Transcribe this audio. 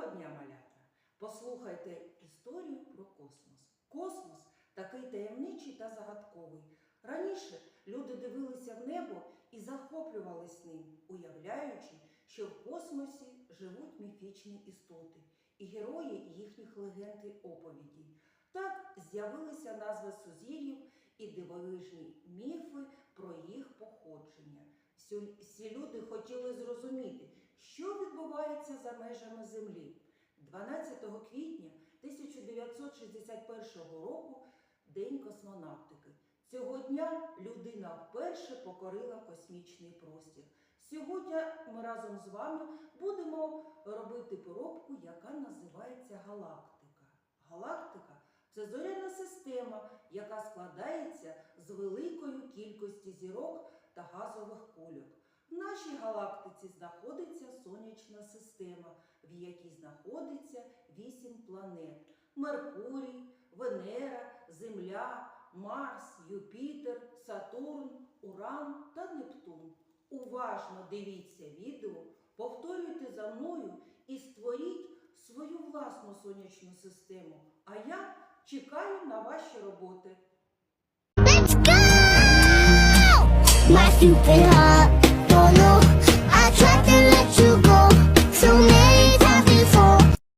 Доброго дня, малята! Послухайте історію про космос. Космос такий таємничий та загадковий. Раніше люди дивилися в небо і захоплювались ним, уявляючи, що в космосі живуть міфічні істоти і герої їхніх легенд і оповідей. Так з'явилися назви сузір'їв і дивовижні міфи про їх походження. Всі люди хотіли зрозуміти, відбувається за межами Землі. 12 квітня 1961 року День космонавтики. Цього дня людина вперше покорила космічний простір. Сьогодні ми разом з вами будемо робити поробку, яка називається галактика. Галактика це зоряна система, яка складається з великої кількості зірок та газових нашій галактиці знаходиться сонячна система, в якій знаходиться вісім планет: Меркурій, Венера, Земля, Марс, Юпітер, Сатурн, Уран та Нептун. Уважно дивіться відео, повторюйте за мною і створіть свою власну сонячну систему. А я чекаю на ваші роботи. Let's go! My stupid heart